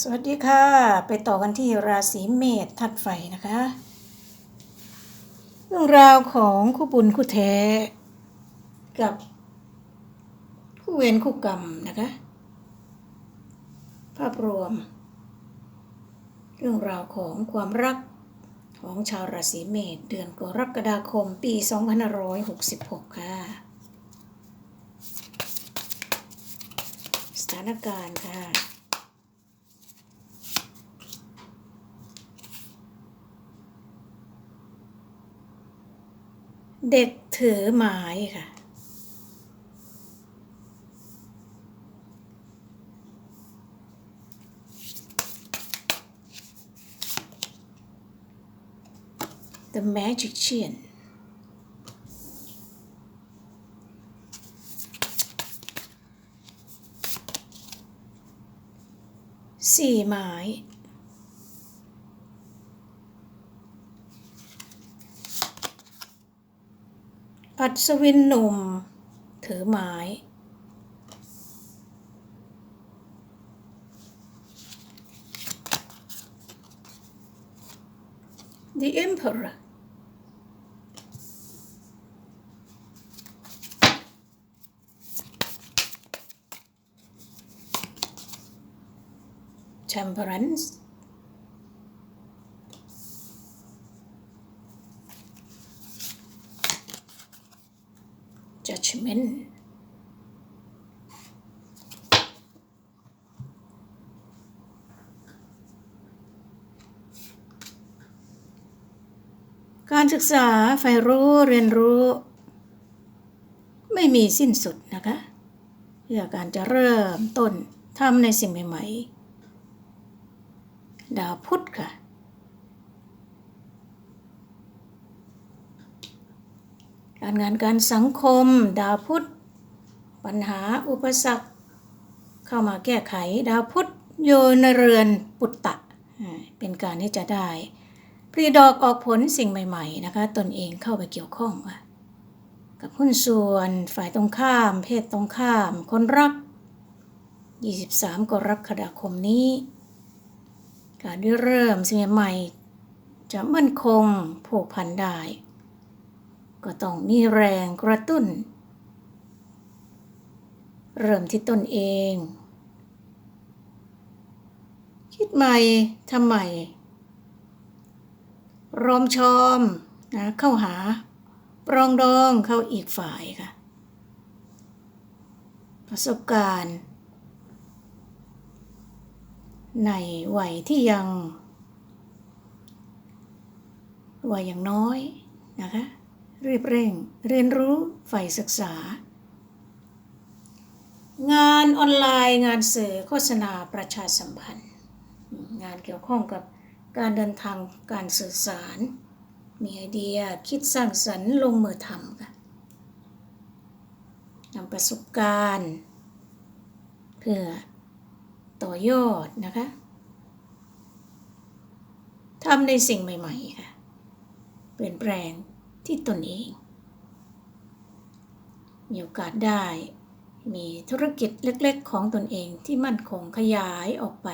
สวัสดีค่ะ ไปต่อกันที่ราศีเมษทัดไฟนะคะ เรื่องราวของคู่บุญคู่แท้ กับคู่เวรคู่กรรมนะคะ ภาพรวม เรื่องราวของความรักของชาวราศีเมษเดือนกรกฎาคมปี 2566 ค่ะ สถานการณ์ค่ะ เด็กถือไม้ค่ะ The Magician สี่ไม้ อัศวินหนุ่ม ถือไม้ The Emperor แ e ม p e r a n c e judgment การศึกษาใฝ่รู้เรียนรู้ ไม่มีสิ้นสุดนะคะเพื่อการจะเริ่มต้นทำในสิ่งใหม่ ๆ ดาวพุธค่ะ การงานการสังคม ดาวพุธปัญหาอุปสรรค เข้ามาแก้ไข ดาวพุธโยนเรือนปุตตะ เป็นการที่จะได้ปลีดอกออกผลสิ่งใหม่ ๆ นะคะ ตนเองเข้าไปเกี่ยวข้องกับหุ้นส่วนฝ่ายตรงข้าม เพศตรงข้าม คนรัก 23 กรกฎาคมนี้ การได้เริ่มสิ่งใหม่จะมั่นคงผูกพันได้ ก็ต้องมีแรงกระตุ้น เริ่มที่ตนเอง คิดใหม่ทำใหม่รอมชอมนะเข้าหา ปรองดองเข้าอีกฝ่ายค่ะ ประสบการณ์ ในวัยที่ยังวัยยังน้อยนะคะ รีบเร่ง เรียนรู้ใฝ่ศึกษา งานออนไลน์งานสื่อโฆษณาประชาสัมพันธ์ งานเกี่ยวข้องกับการเดินทางการสื่อสาร มีไอเดียคิดสร้างสรรค์ลงมือทำค่ะนำประสบการณ์ เพื่อต่อยอดนะคะทำในสิ่งใหม่ ๆ ค่ะ เปลี่ยนแปลง ที่ตนเอง มีโอกาสได้ มีธุรกิจเล็กๆ ของตนเองที่มั่นคงขยายออกไป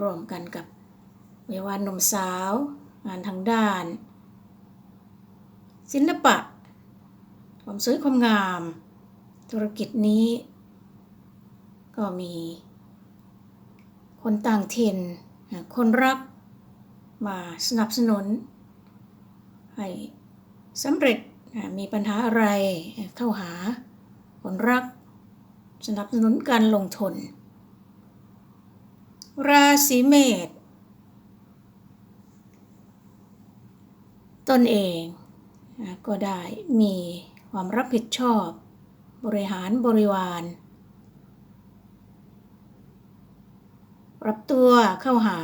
รวมกันกับเยาวานหนุ่มสาว งานทางด้าน ศิลปะ ความสวยความงาม ธุรกิจนี้ ก็มี คนต่างถิ่นคนรักมาสนับสนุน ให้สำเร็จมีปัญหาอะไรเข้าหาคนรัก สนับสนุนการลงทุน ราศีเมษตนเองก็ได้มีความรับผิดชอบ บริหารบริวารปรับตัวเข้าหา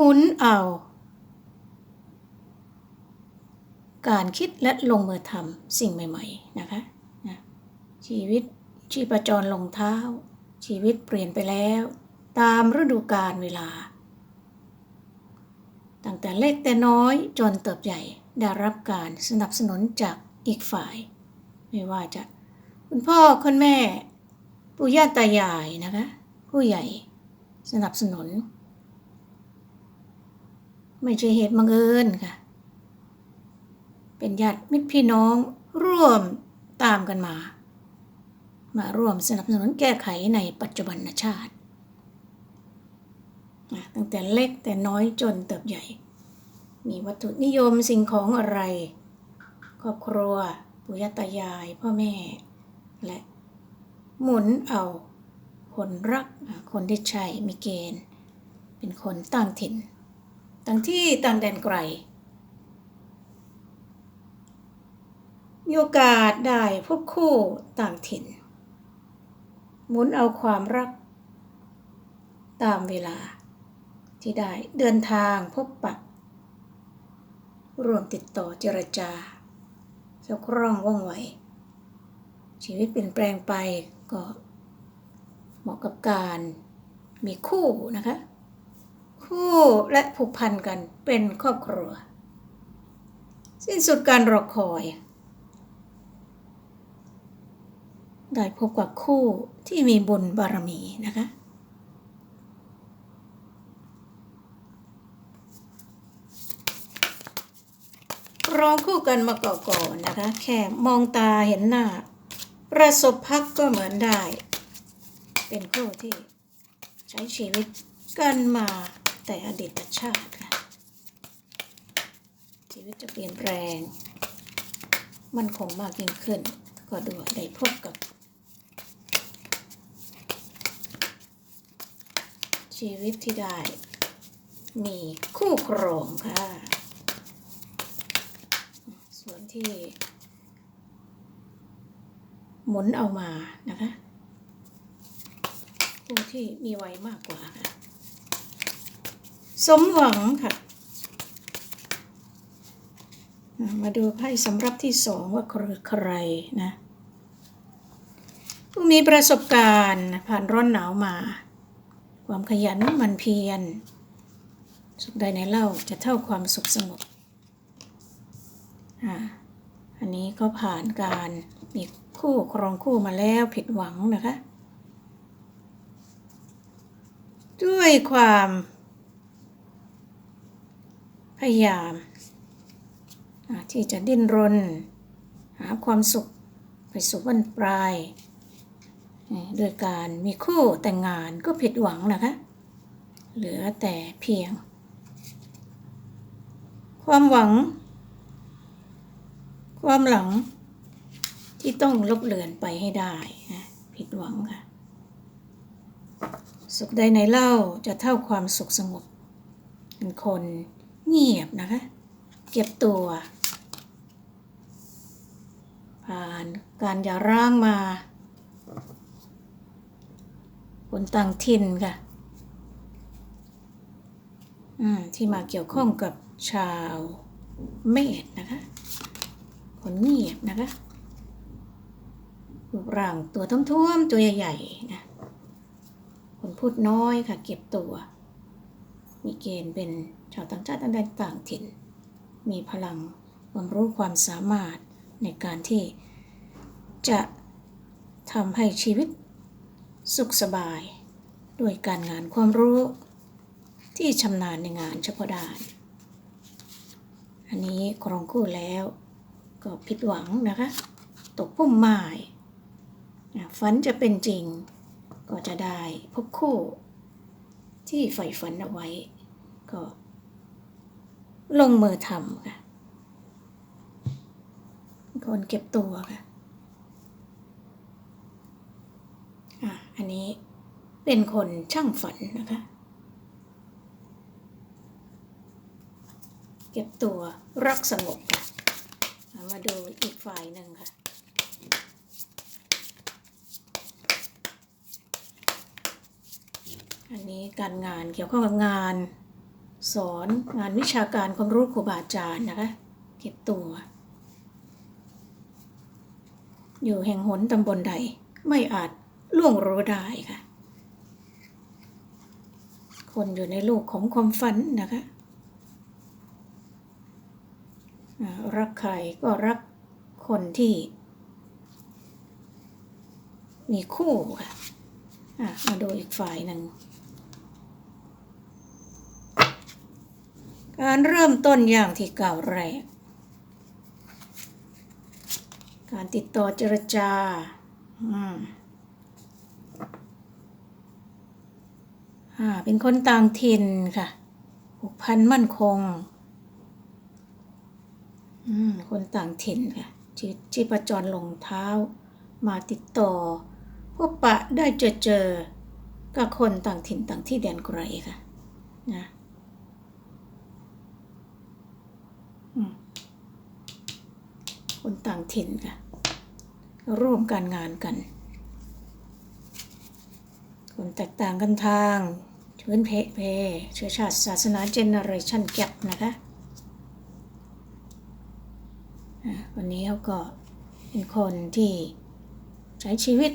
หมุนเอา การคิดและลงมือทำสิ่งใหม่ ๆ นะคะนะชีวิตชีพจรลงเท้า ชีวิตเปลี่ยนไปแล้ว ตามฤดูกาลเวลา ตั้งแต่เล็กแต่น้อยจนเติบใหญ่ได้รับการสนับสนุนจากอีกฝ่าย ไม่ว่าจะคุณพ่อคุณแม่ ปู่ย่าตายายนะคะ ผู้ใหญ่สนับสนุน ไม่ใช่เหตุบังเอิญค่ะ เป็นญาติมิตรพี่น้องร่วมตามกันมา มาร่วมสนับสนุนแก้ไขในปัจจุบันชาติ ตั้งแต่เล็กแต่น้อยจนเติบใหญ่ มีวัตถุนิยมสิ่งของอะไร ครอบครัวปู่ย่าตายาย พ่อแม่ และหมุนเอาคนรักคนที่ใช่มีเกณฑ์ เป็นคนต่างถิ่น ต่างที่ต่างแดนไกล มีโอกาสได้พบคู่ต่างถิ่น หมุนเอาความรัก ตามเวลาที่ได้เดินทางพบปะรวมติดต่อเจรจาสะคร่องว่องไว ชีวิตเปลี่ยนแปลงไปก็เหมาะกับการมีคู่นะคะ คู่และผูกพันกันเป็นครอบครัว สิ้นสุดการรอคอย ได้พบกับคู่ที่มีบุญบารมีนะคะรองคู่กันมาก่อนๆนะคะ แค่มองตาเห็นหน้า ประสบพักก็เหมือนได้ เป็นคู่ที่ใช้ชีวิตกันมา แต่อดีตชาติค่ะชีวิตจะเปลี่ยนแปลง มันคงมากยิ่งขึ้น ก็ด้วยได้พบกับ ชีวิตที่ได้ มีคู่ครองค่ะ ส่วนที่ หมุนเอามานะคะ ผู้ที่มีไวมากกว่าค่ะ สมหวังค่ะ มาดูไพ่สำรับที่สองว่าคือใครนะผู้มีประสบการณ์ผ่านร้อนหนาวมา ความขยันมันเพียร สุขใดในเล่าจะเท่าความสุขสงบอ่าอันนี้ก็ผ่านการมีคู่ครองคู่มาแล้วผิดหวังนะคะ ด้วยความ พยายามที่จะดิ้นรน หาความสุขไปสู่วันปลายโดยการมีคู่แต่งงานก็ผิดหวังนะคะ เหลือแต่เพียง ความหวัง ความหลังที่ต้องลบเลือนไปให้ได้นะผิดหวังค่ะ สุขใดในเล่าจะเท่าความสุขสงบเป็นคน เงียบนะคะ เก็บตัว ผ่านการย่าร้างมา คนต่างถิ่นค่ะ อืม ที่มาเกี่ยวข้องกับชาวเมษนะคะ คนเงียบนะคะรูปร่างตัวท้วมๆ ตัวใหญ่ๆนะ คนพูดน้อยค่ะ เก็บตัว มีเกณฑ์เป็นชาวต่างชาติต่างแดนต่างถิ่น มีพลังความรู้ความสามารถในการที่จะทำให้ชีวิตสุขสบาย ด้วยการงานความรู้ที่ชำนาญในงานเฉพาะด้าน อันนี้ครองคู่แล้วก็ผิดหวังนะคะ ตกพุ่มไม้ฝันจะเป็นจริง ก็จะได้พบคู่ที่ใฝ่ฝันเอาไว้ ก็ ลงมือทำค่ะคนเก็บตัวค่ะอะ อันนี้เป็นคนช่างฝันนะคะ เก็บตัวรักสงบค่ะอะมาดูอีกฝ่ายหนึ่งค่ะอันนี้การงานเกี่ยวข้องกับงาน สอนงานวิชาการความรู้ครูบาอาจารย์นะคะ เก็บตัว อยู่แห่งหนตำบลใดไม่อาจล่วงรู้ได้ค่ะ คนอยู่ในโลกของความฝันนะคะรักใครก็รักคนที่ มีคู่ค่ะอะมาดูอีกฝ่ายหนึ่ง การเริ่มต้นอย่างที่กล่าวแรก การติดต่อเจรจา อ่า เป็นคนต่างถิ่นค่ะผูกพันมั่นคง อืม คนต่างถิ่นค่ะที่ที่ประจรลงเท้า มาติดต่อ พบปะได้เจอเจอกับคนต่างถิ่นต่างที่แดนไกลค่ะ นะอืม คนต่างถิ่นค่ะ ร่วมการงานกัน คนแตกต่างกันทางชื้นเพเพเชื้อชาติศาสนาเจเนอเรชันแกปนะคะอะวันนี้เขาก็เป็นคนที่ใช้ชีวิต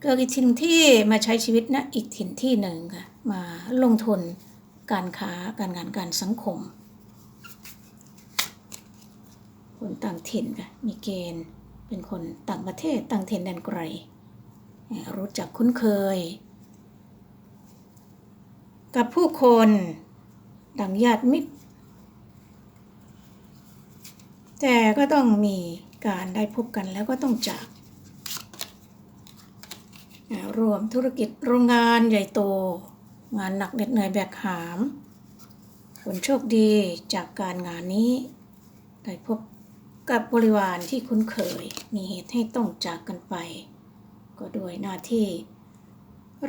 เกิดอีกถิ่นที่มาใช้ชีวิตนะอีกถิ่นที่หนึ่งค่ะ มาลงทุนการค้าการงานการสังคม คนต่างถิ่นค่ะมีเกณฑ์เป็นคนต่างประเทศต่างถิ่นแดนไกล รู้จักคุ้นเคย กับผู้คนดังญาติมิตร แต่ก็ต้องมีการได้พบกันแล้วก็ต้องจากรวมธุรกิจโรงงานใหญ่โต งานหนักเหน็ดเหนื่อยแบกหามคนโชคดีจากการงานนี้ ได้พบ กับบริวารที่คุ้นเคยมีเหตุให้ต้องจากกันไป ก็ด้วยหน้าที่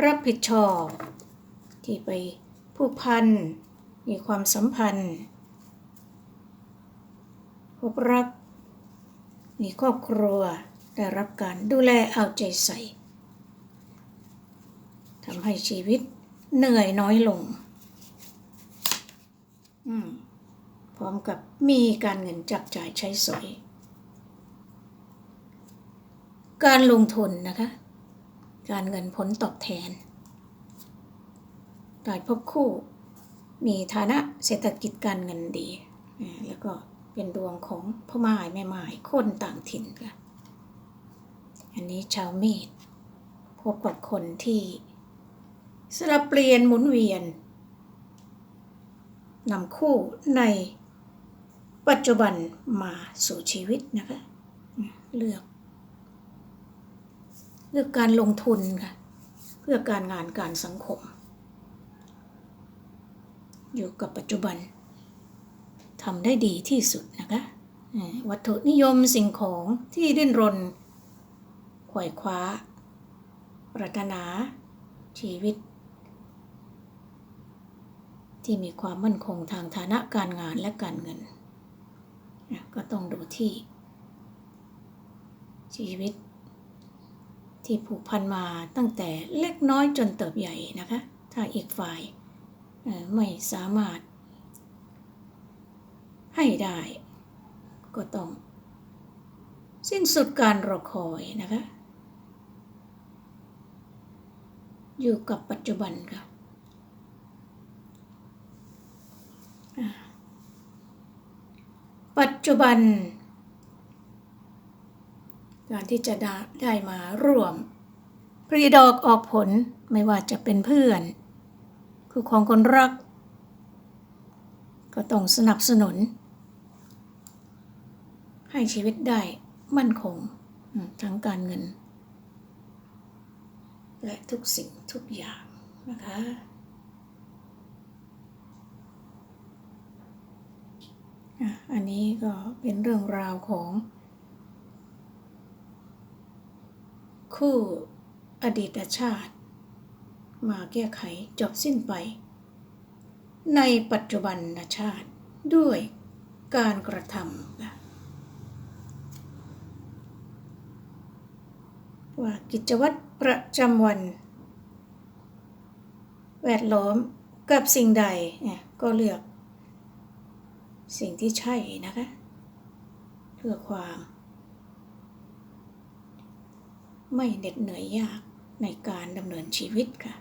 รับผิดชอบ ที่ไปผูกพัน มีความสัมพันธ์พบรัก มีครอบครัวได้รับการดูแลเอาใจใส่ทำให้ชีวิตเหนื่อยน้อยลง อืม พร้อมกับมีการเงินจับจ่ายใช้สอย การลงทุนนะคะ การเงินผลตอบแทนได้พบคู่ มีฐานะเศรษฐกิจการเงินดี แล้วก็เป็นดวงของพ่อไม้แม่ไม้คนต่างถิ่นค่ะ อันนี้ชาวเมษพบกับคนที่สลับเปลี่ยนหมุนเวียนนำคู่ใน ปัจจุบันมาสู่ชีวิตนะคะเลือก เลือกการลงทุนค่ะ เพื่อการงานการสังคม อยู่กับปัจจุบันทำได้ดีที่สุดนะคะวัตถุนิยมสิ่งของที่ดิ้นรนขวายคว้า ปรารถนา ชีวิต ที่มีความมั่นคงทางฐานะการงานและการเงิน ก็ต้องดูที่ ชีวิต ที่ผูกพันมาตั้งแต่เล็กน้อยจนเติบใหญ่นะคะ ถ้าอีกฝ่ายไม่สามารถ ให้ได้ ก็ต้อง สิ้นสุดการรอคอยนะคะ อยู่กับปัจจุบันค่ะ จจุบัน การที่จะได้มาร่วมปรีดอกออกผลไม่ว่าจะเป็นเพื่อน คือของคนรัก ก็ต้องสนับสนุน ให้ชีวิตได้มั่นคงทั้งการเงิน และทุกสิ่งทุกอย่างนะคะ อันนี้ก็เป็นเรื่องราวของ คู่อดีตชาติ มาแก้ไขจบสิ้นไป ในปัจจุบันชาติด้วยการกระทำว่ากิจวัตรประจำวัน แวดล้อมกับสิ่งใดเนี่ยก็เลือก สิ่งที่ใช่นะคะ เพื่อความ ไม่เหน็ดเหนื่อยยากในการดำเนินชีวิตค่ะ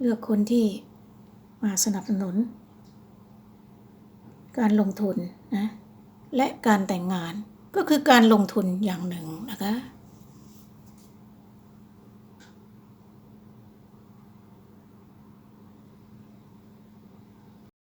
เลือกคนที่มาสนับสนุน การลงทุนนะ และการแต่งงาน ก็คือการลงทุนอย่างหนึ่งนะคะ